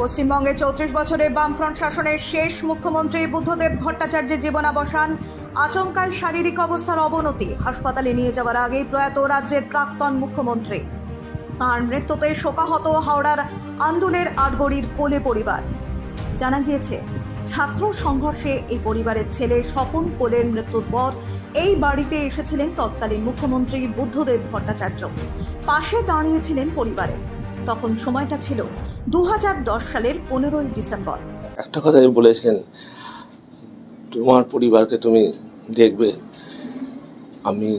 পশ্চিমবঙ্গে চৌত্রিশ বছরে বামফ্রন্ট শাসনের শেষ মুখ্যমন্ত্রী বুদ্ধদেব ভট্টাচার্যের জীবনাবসান আচমকায় শারীরিক অবস্থার অবনতি, হাসপাতালে নিয়ে যাওয়ার আগেই প্রয়াত রাজ্যের প্রাক্তন মুখ্যমন্ত্রী। তাঁর মৃত্যুতে শোকাহত হাওড়ার আন্দুলের আটগড়ির কোলে পরিবার। জানা গিয়েছে, ছাত্র সংঘর্ষে এই পরিবারের ছেলে স্বপন কোলের মৃত্যুর পর এই বাড়িতে এসেছিলেন তৎকালীন মুখ্যমন্ত্রী বুদ্ধদেব ভট্টাচার্য। পাশে দাঁড়িয়েছিলেন পরিবারের তখন সময়টা ছিল দু হাজার দশ সালের পনেরোই ডিসেম্বর। একটা কথাই বলেছিলেন তোমার পরিবারকে তুমি দেখবে আমি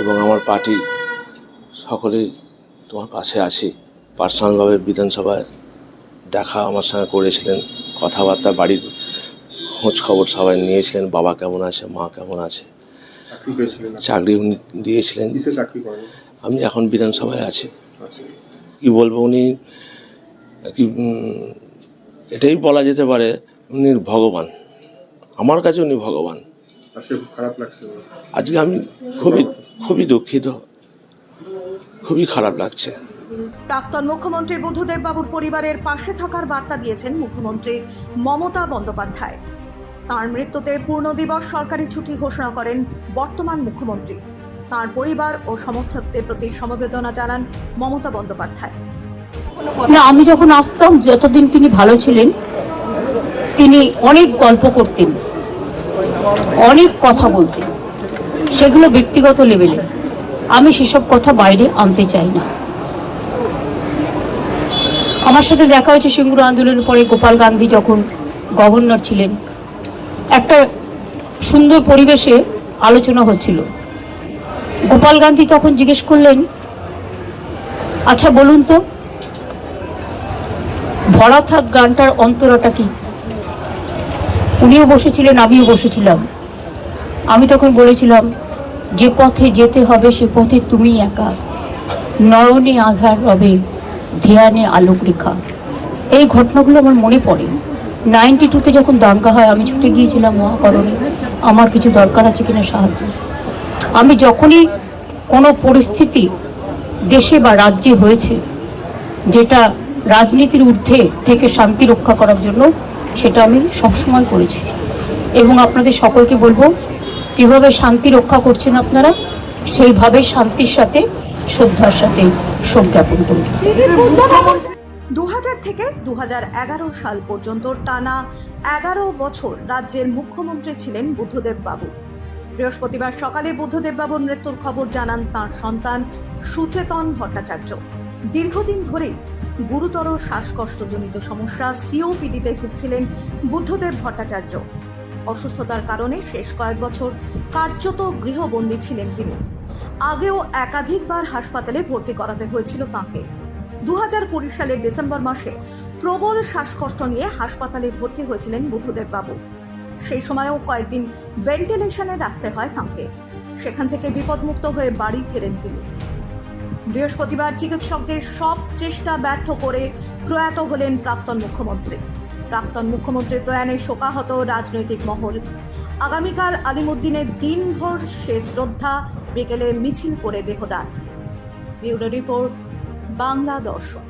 এবং আমার পার্টি সকলেই তোমার পাশে আছি। পার্সোনালভাবে বিধানসভায় দেখা আমার সঙ্গে করেছিলেন কথাবার্তা বাড়ির খোঁজ খবর সবাই নিয়েছিলেন বাবা কেমন আছে মা কেমন আছে। চাকরি উনি দিয়েছিলেন। আমি এখন বিধানসভায় আছি। কি বলব উনি কি এটাই বলা যেতে পারে উনি ভগবান। আমার কাছে উনি ভগবান। আজকে লাগছে আজকে আমি খুবই খুবই দুঃখিত। খুবই খারাপ লাগছে। প্রাক্তন মুখ্যমন্ত্রী বুদ্ধদেব বাবুর পরিবারের পাশে থাকার বার্তা দিয়েছেন মুখ্যমন্ত্রী মমতা বন্দ্যোপাধ্যায়। তার মৃত্যুতে পূর্ণ দিবস সরকারি ছুটি ঘোষণা করেন বর্তমান মুখ্যমন্ত্রী। তার পরিবার ও সমর্থকদের প্রতি সমবেদনা জানান মমতা বন্দ্যোপাধ্যায়। না, আমি যখন আসতাম, যতদিন তিনি ভালো ছিলেন, তিনি অনেক গল্প করতেন, অনেক কথা বলতেন, সেগুলো ব্যক্তিগত লেভেলে আমি সেসব কথা বাইরে আনতে চাই না। আমার সাথে দেখা হয়েছে সিঙ্গুর আন্দোলনের পরে গোপাল গান্ধী যখন গভর্নর ছিলেন। একটা সুন্দর পরিবেশে আলোচনা হচ্ছিল। গোপাল গান্ধী তখন জিজ্ঞেস করলেন আচ্ছা বলুন তো ভরা থাক গানটার অন্তরাটা কি? উনিও বসেছিলেন, আমিও বসেছিলাম। আমি তখন বলেছিলাম, যে পথে যেতে হবে, সে পথে তুমি একা। নয়নে আধার রবে ধ্যানে আলোক রেখা। এই ঘটনাগুলো আমার মনে পড়ে। নাইনটি টুতে যখন দাঙ্গা হয়, আমি ছুটে গিয়েছিলাম মহাকরণে। আমার কিছু দরকার আছে কিনা সাহায্য। আমি যখনই কোনো পরিস্থিতি দেশে বা রাজ্যে হয়েছে যেটা রাজনীতির ঊর্ধ্বে থেকে শান্তি রক্ষা করার জন্য সেটা আমি সবসময় করেছি। এবং আপনাদের সকলকে বলব, যেভাবে শান্তি রক্ষা করছেন আপনারা, সেইভাবে শান্তির সাথে, শ্রদ্ধার সাথে শোক জ্ঞাপন করুন। দু হাজার থেকে দু হাজার এগারো সাল পর্যন্ত টানা এগারো বছর রাজ্যের মুখ্যমন্ত্রী ছিলেন বুদ্ধদেব বাবু। বৃহস্পতিবার সকালে বুদ্ধদেব বাবুর মৃত্যুর খবর জানান তাঁর সন্তান সুচেতন ভট্টাচার্য। দীর্ঘদিন ধরেই গুরুতর শ্বাসকষ্টজনিত সমস্যা সিওপিডিতে ভুগছিলেন বুদ্ধদেব ভট্টাচার্য। অসুস্থতার কারণে শেষ কয়েক বছর কার্যত গৃহবন্দী ছিলেন তিনি। আগেও একাধিকবার হাসপাতালে ভর্তি করাতে হয়েছিল তাঁকে। দু কুড়ি সালের ডিসেম্বর মাসে প্রবল শ্বাসকষ্ট নিয়ে হাসপাতালে ভর্তি হয়েছিলেন বুদ্ধদেব বাবু সেই সময়ও কয়েকদিন ভেন্টিলেশনে রাখতে হয় তাঁকে। সেখান থেকে বিপদমুক্ত হয়ে বাড়ি ফেরেন তিনি। বৃহস্পতিবার চিকিৎসকদের সব চেষ্টা ব্যর্থ করে প্রয়াত হলেন প্রাক্তন মুখ্যমন্ত্রী। প্রাক্তন মুখ্যমন্ত্রীর প্রয়াণে শোকাহত রাজনৈতিক মহল। আগামীকাল আলিমুদ্দিনের দিনভর শেষ শ্রদ্ধা, বিকেলে মিছিল করে দেহদান। ব্যুরো রিপোর্ট, বাংলা দর্শন।